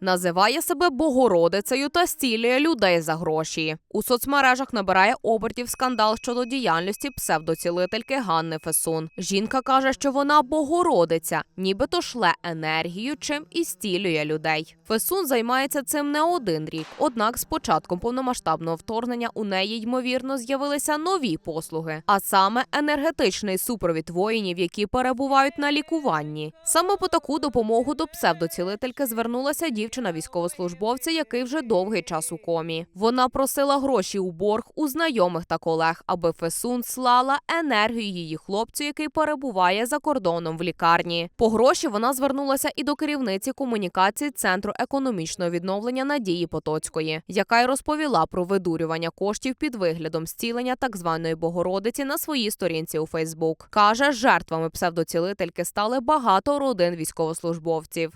Називає себе Богородицею та стілює людей за гроші. У соцмережах набирає обертів скандал щодо діяльності псевдоцілительки Ганни Фесун. Жінка каже, що вона Богородиця, нібито шле енергію, чим і стілює людей. Фесун займається цим не один рік. Однак з початком повномасштабного вторгнення у неї ймовірно з'явилися нові послуги, а саме енергетичний супровід воїнів, які перебувають на лікуванні. Саме по таку допомогу до псевдоцілительки звернулася дівчина військовослужбовця, який вже довгий час у комі. Вона просила гроші у борг у знайомих та колег, аби Фесун слала енергію її хлопцю, який перебуває за кордоном в лікарні. По гроші вона звернулася і до керівниці комунікації центру економічного відновлення Надії Потоцької, яка й розповіла про видурювання коштів під виглядом зцілення так званої Богородиці на своїй сторінці у Фейсбук. каже, жертвами псевдоцілительки стали багато родин військовослужбовців.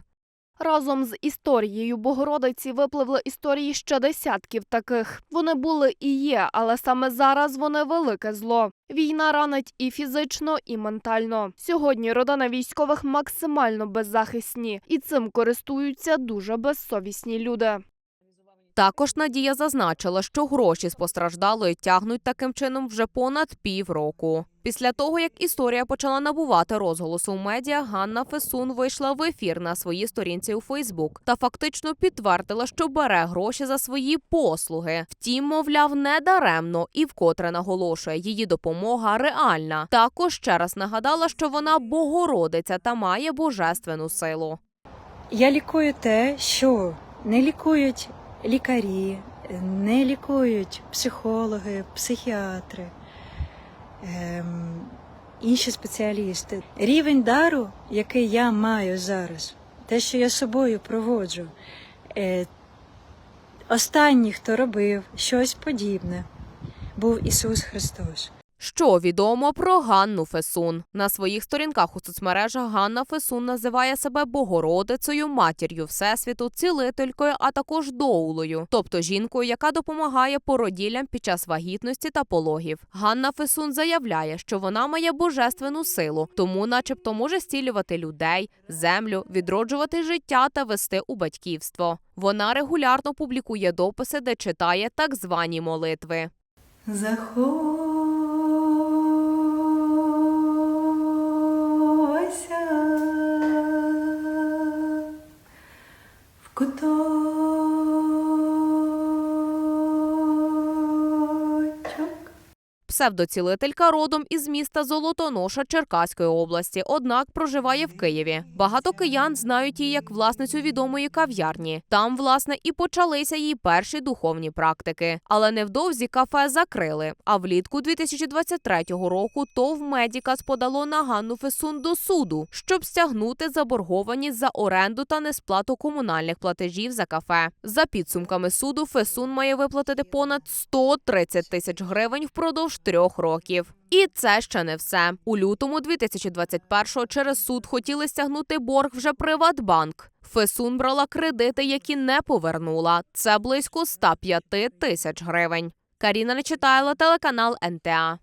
Разом з історією Богородиці випливли історії ще десятків таких. Вони були і є, але саме зараз вони велике зло. Війна ранить і фізично, і ментально. Сьогодні родини військових максимально беззахисні, і цим користуються дуже безсовісні люди. Також Надія зазначила, що гроші з постраждалої тягнуть таким чином вже понад півроку. Після того, як історія почала набувати розголосу в медіа, Ганна Фесун вийшла в ефір на своїй сторінці у Фейсбук та фактично підтвердила, що бере гроші за свої послуги. Втім, мовляв, не даремно і вкотре наголошує, її допомога реальна. Також ще раз нагадала, що вона богородиця та має божественну силу. Я лікую те, що не лікують лікарі, не лікують психологи, психіатри, ем, інші спеціалісти. Рівень дару, який я маю зараз, те, що я собою проводжу, е, останній, хто робив щось подібне, був Ісус Христос. Що відомо про Ганну Фесун на своїх сторінках у соцмережах Ганна Фесун називає себе Богородицею, матір'ю всесвіту, цілителькою, а також доулою, тобто жінкою, яка допомагає породіллям під час вагітності та пологів. Ганна Фесун заявляє, що вона має божественну силу, тому, начебто, може стілювати людей, землю, відроджувати життя та вести у батьківство. Вона регулярно публікує дописи, де читає так звані молитви. Заховайся Псевдоцілителька родом із міста Золотоноша Черкаської області, однак проживає в Києві. Багато киян знають її як власницю відомої кав'ярні. Там, власне, і почалися її перші духовні практики. Але невдовзі кафе закрили. А влітку 2023 року ТОВ Медікас подало на Ганну Фесун до суду, щоб стягнути заборгованість за оренду та несплату комунальних платежів за кафе. За підсумками суду, Фесун має виплатити понад 130 тисяч гривень впродовж трьох років. І це ще не все. У лютому 2021-го через суд хотіли стягнути борг вже Приватбанк. Фесун брала кредити, які не повернула. Це близько 105 тисяч гривень. Каріна Нечитайло, телеканал НТА.